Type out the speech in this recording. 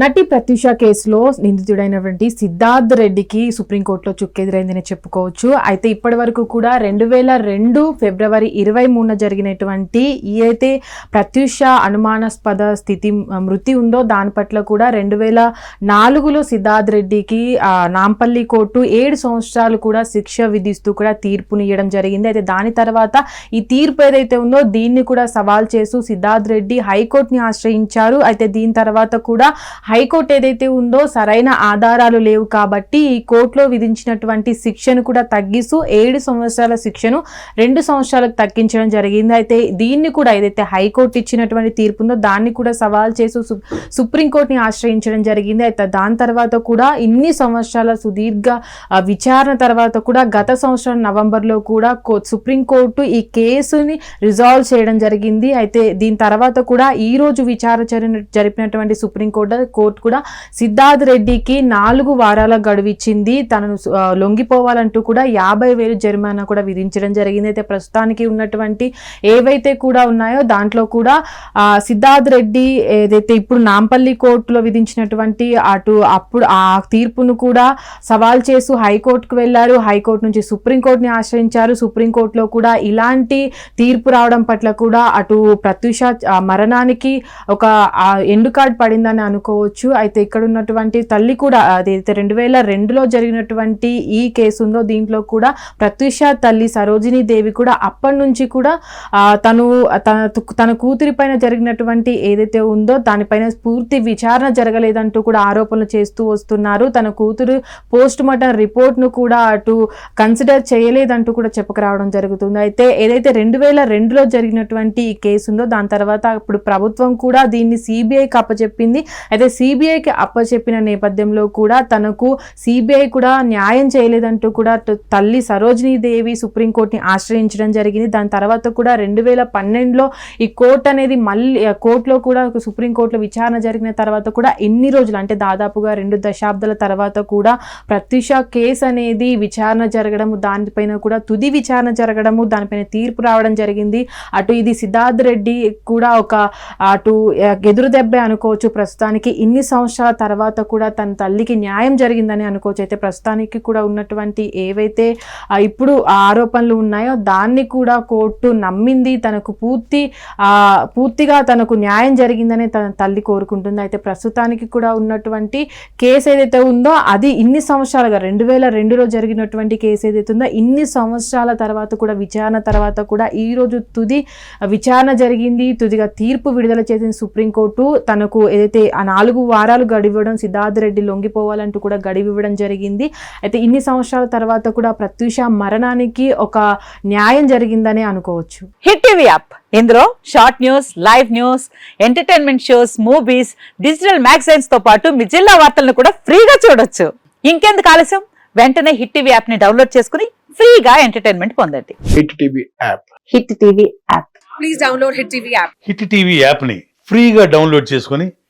నటి ప్రత్యూష కేసులో నిందితుడైనటువంటి సిద్ధార్థ్ రెడ్డికి సుప్రీంకోర్టులో చుక్కెదురైందని చెప్పుకోవచ్చు. అయితే ఇప్పటి వరకు కూడా రెండు వేల రెండు ఫిబ్రవరి ఇరవై మూడున జరిగినటువంటి ఏదైతే ప్రత్యూష అనుమానాస్పద స్థితి మృతి ఉందో దాని పట్ల కూడా రెండు వేల నాలుగులో సిద్ధార్థ్ రెడ్డికి నాంపల్లి కోర్టు ఏడు సంవత్సరాలు కూడా శిక్ష విధిస్తూ కూడా తీర్పునియడం జరిగింది. అయితే దాని తర్వాత ఈ తీర్పు ఏదైతే ఉందో దీన్ని కూడా సవాల్ చేస్తూ సిద్ధార్థ్ రెడ్డి హైకోర్టుని ఆశ్రయించారు. అయితే దీని తర్వాత కూడా హైకోర్టు ఏదైతే ఉందో సరైన ఆధారాలు లేవు కాబట్టి ఈ కోర్టులో విధించినటువంటి శిక్షను కూడా తగ్గిస్తూ ఏడు సంవత్సరాల శిక్షను రెండు సంవత్సరాలకు తగ్గించడం జరిగింది. అయితే దీన్ని కూడా ఏదైతే హైకోర్టు ఇచ్చినటువంటి తీర్పు ఉందో దాన్ని కూడా సవాల్ చేస్తూ సుప్రీంకోర్టుని ఆశ్రయించడం జరిగింది. అయితే దాని తర్వాత కూడా ఇన్ని సంవత్సరాల సుదీర్ఘ విచారణ తర్వాత కూడా గత సంవత్సరం నవంబర్లో కూడా సుప్రీంకోర్టు ఈ కేసుని రిజాల్వ్ చేయడం జరిగింది. అయితే దీని తర్వాత కూడా ఈ రోజు విచారణ జరిపినటువంటి సుప్రీంకోర్టు కోర్టు కూడా సిద్ధార్థ్ రెడ్డికి నాలుగు వారాల గడువు ఇచ్చింది తనను లొంగిపోవాలంటూ కూడా యాభై వేలు జరిమానా కూడా విధించడం జరిగింది. అయితే ప్రస్తుతానికి ఉన్నటువంటి ఏవైతే కూడా ఉన్నాయో దాంట్లో కూడా సిద్ధార్థ్ రెడ్డి ఏదైతే ఇప్పుడు నాంపల్లి కోర్టులో విధించినటువంటి అటు అప్పుడు ఆ తీర్పును కూడా సవాల్ చేస్తూ హైకోర్టుకు వెళ్ళారు. హైకోర్టు నుంచి సుప్రీంకోర్టుని ఆశ్రయించారు. సుప్రీంకోర్టులో కూడా ఇలాంటి తీర్పు రావడం పట్ల కూడా అటు ప్రత్యూష మరణానికి ఒక ఎండు కార్డ్ పడిందని చెప్పుకోవచ్చు. అయితే ఇక్కడ ఉన్నటువంటి తల్లి కూడా అదైతే రెండు వేల రెండులో జరిగినటువంటి ఈ కేసు ఉందో దీంట్లో కూడా ప్రత్యూష తల్లి సరోజిని దేవి కూడా అప్పటి నుంచి కూడా తను తన తన కూతురి పైన జరిగినటువంటి ఏదైతే ఉందో దానిపైన పూర్తి విచారణ జరగలేదంటూ కూడా ఆరోపణలు చేస్తూ వస్తున్నారు. తన కూతురు పోస్ట్ మార్టం రిపోర్ట్ను కూడా అటు కన్సిడర్ చేయలేదంటూ కూడా చెప్పుకురావడం జరుగుతుంది. అయితే ఏదైతే రెండు వేల రెండులో జరిగినటువంటి ఈ కేసు ఉందో దాని తర్వాత ఇప్పుడు ప్రభుత్వం కూడా దీన్ని సిబిఐకి అప్పచెప్పింది. అయితే సిబిఐకి అప్పచెప్పిన నేపథ్యంలో కూడా తనకు సిబిఐ కూడా న్యాయం చేయలేదంటూ కూడా తల్లి సరోజినీ దేవి సుప్రీంకోర్టుని ఆశ్రయించడం జరిగింది. దాని తర్వాత కూడా రెండు వేల పన్నెండులో ఈ కోర్టు అనేది మళ్ళీ కోర్టులో కూడా సుప్రీంకోర్టులో విచారణ జరిగిన తర్వాత కూడా ఎన్ని రోజులు అంటే దాదాపుగా రెండు దశాబ్దాల తర్వాత కూడా ప్రత్యక్ష కేసు అనేది విచారణ జరగడము దానిపైన కూడా తుది విచారణ జరగడము దానిపైన తీర్పు రావడం జరిగింది. అటు ఇది సిద్ధార్థ్ రెడ్డి కూడా ఒక అటు ఎదురు దెబ్బే అనుకోవచ్చు ప్రస్తుతానికి. ఇన్ని సంవత్సరాల తర్వాత కూడా తన తల్లికి న్యాయం జరిగిందని అనుకోవచ్చు. అయితే ప్రస్తుతానికి కూడా ఉన్నటువంటి ఏవైతే ఇప్పుడు ఆ ఆరోపణలు ఉన్నాయో దాన్ని కూడా కోర్టు నమ్మింది. తనకు పూర్తి పూర్తిగా తనకు న్యాయం జరిగిందని తన తల్లి కోరుకుంటుంది. అయితే ప్రస్తుతానికి కూడా ఉన్నటువంటి కేసు ఏదైతే ఉందో అది ఇన్ని సంవత్సరాలుగా రెండు వేల రెండులో జరిగినటువంటి కేసు ఏదైతే ఉందో ఇన్ని సంవత్సరాల తర్వాత కూడా విచారణ తర్వాత కూడా ఈ రోజు తుది విచారణ జరిగింది. తుదిగా తీర్పు విడుదల చేసిన సుప్రీంకోర్టు. తనకు ఏదైతే ఆ నాలుగు వారాలు గడివ్వడం సిద్ధార్థ్ రెడ్డి లొంగిపోవాలంటూ కూడా గడివివ్వడం జరిగింది. అయితే ఇన్ని సంవత్సరాల తర్వాత కూడా ప్రత్యూష మరణానికి ఒక న్యాయం జరిగిందనే అనుకోవచ్చు. Hit TV app. ఇందులో short news live news entertainment shows movies digital మ్యాగజైన్స్తో పాటు మీ జిల్లా వార్తలను కూడా ఫ్రీగా చూడొచ్చు. ఇంకెందుకు ఆలస్యం? వెంటనే హిట్ టీవీ యాప్ని డౌన్లోడ్ చేసుకుని ఫ్రీగా ఎంటర్టైన్మెంట్ పొందండి. Hit TV app. Hit TV app. Please download Hit TV app. Hit TV యాప్ని ఫ్రీగా డౌన్లోడ్ చేసుకొని